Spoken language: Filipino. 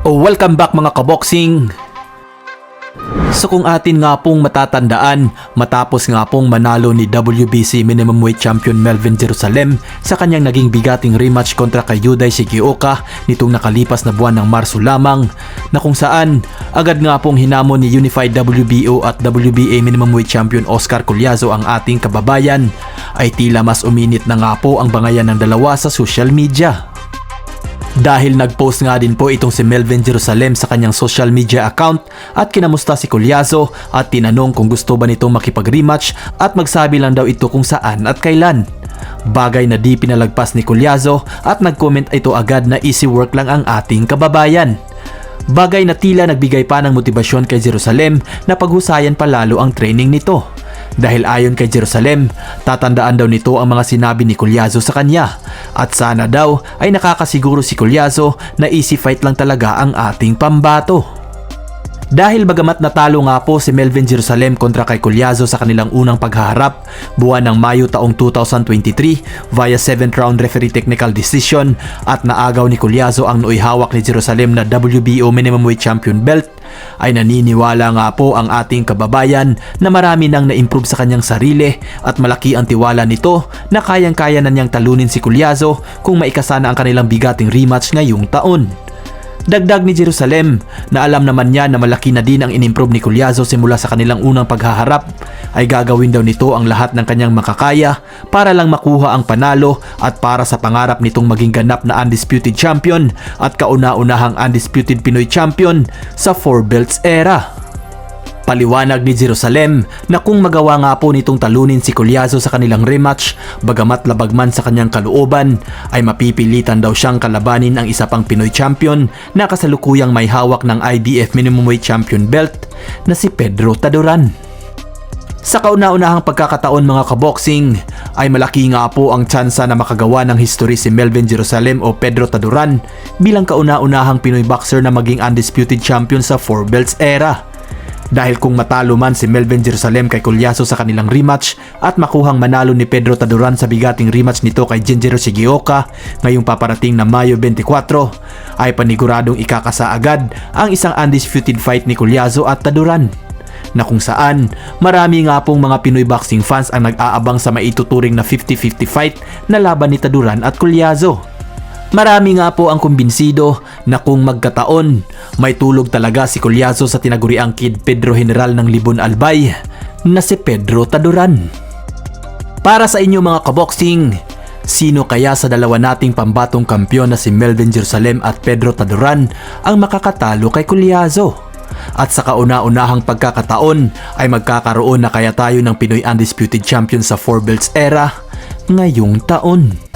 O welcome back mga kaboksing! So kung atin nga pong matatandaan, matapos nga pong manalo ni WBC Minimum Weight Champion Melvin Jerusalem sa kanyang naging bigating rematch kontra kay Yuday Shigioka nitong nakalipas na buwan ng Marso lamang na kung saan agad nga pong hinamon ni Unified WBO at WBA Minimum Weight Champion Oscar Colyazo ang ating kababayan ay tila mas uminit na nga po ang bangayan ng dalawa sa social media. Dahil nag-post nga din po itong si Melvin Jerusalem sa kanyang social media account at kinamusta si Colyazo at tinanong kung gusto ba nitong makipag-rematch at magsabi lang daw ito kung saan at kailan. Bagay na di pinalagpas ni Colyazo at nag-comment ito agad na easy work lang ang ating kababayan. Bagay na tila nagbigay pa ng motibasyon kay Jerusalem na paghusayan pa lalo ang training nito. Dahil ayon kay Jerusalem, tatandaan daw nito ang mga sinabi ni Colyazo sa kanya at sana daw ay nakakasiguro si Colyazo na easy fight lang talaga ang ating pambato. Dahil bagamat natalo nga po si Melvin Jerusalem kontra kay Colyazo sa kanilang unang paghaharap buwan ng Mayo taong 2023 via 7th round referee technical decision at naagaw ni Colyazo ang nooy hawak ni Jerusalem na WBO Minimum Weight Champion belt ay naniniwala nga po ang ating kababayan na marami nang na-improve sa kanyang sarili at malaki ang tiwala nito na kayang-kaya na niyang talunin si Colyazo kung maikasana ang kanilang bigating rematch ngayong taon. Dagdag ni Jerusalem na alam naman niya na malaki na din ang inimprove ni Colyazo simula sa kanilang unang paghaharap ay gagawin daw nito ang lahat ng kanyang makakaya para lang makuha ang panalo at para sa pangarap nitong maging ganap na undisputed champion at kauna-unahang undisputed Pinoy champion sa 4 belts era. Paliwanag ni Jerusalem na kung magawa nga po nitong talunin si Colyazo sa kanilang rematch, bagamat labag man sa kanyang kalooban, ay mapipilitan daw siyang kalabanin ang isa pang Pinoy champion na kasalukuyang may hawak ng IBF Minimum Weight Champion belt na si Pedro Taduran. Sa kauna-unahang pagkakataon mga kaboksing, ay malaki nga po ang tsansa na makagawa ng history si Melvin Jerusalem o Pedro Taduran bilang kauna-unahang Pinoy boxer na maging undisputed champion sa 4 belts era. Dahil kung matalo man si Melvin Jerusalem kay Colyazo sa kanilang rematch at makuhang manalo ni Pedro Taduran sa bigating rematch nito kay Jinjiro Shigioka ngayong paparating na Mayo 24 ay paniguradong ikakasa agad ang isang undisputed fight ni Colyazo at Taduran na kung saan marami nga pong mga Pinoy boxing fans ang nag-aabang sa maituturing na 50-50 fight na laban ni Taduran at Colyazo. Marami nga po ang kumbinsido na kung magkataon, may tulog talaga si Colyazo sa tinaguriang kid Pedro General ng Libon Albay na si Pedro Taduran. Para sa inyo mga kaboksing, sino kaya sa dalawa nating pambatong kampyon na si Melvin Jerusalem at Pedro Taduran ang makakatalo kay Colyazo? At sa kauna-unahang pagkakataon ay magkakaroon na kaya tayo ng Pinoy Undisputed Champion sa 4 belts era ngayong taon.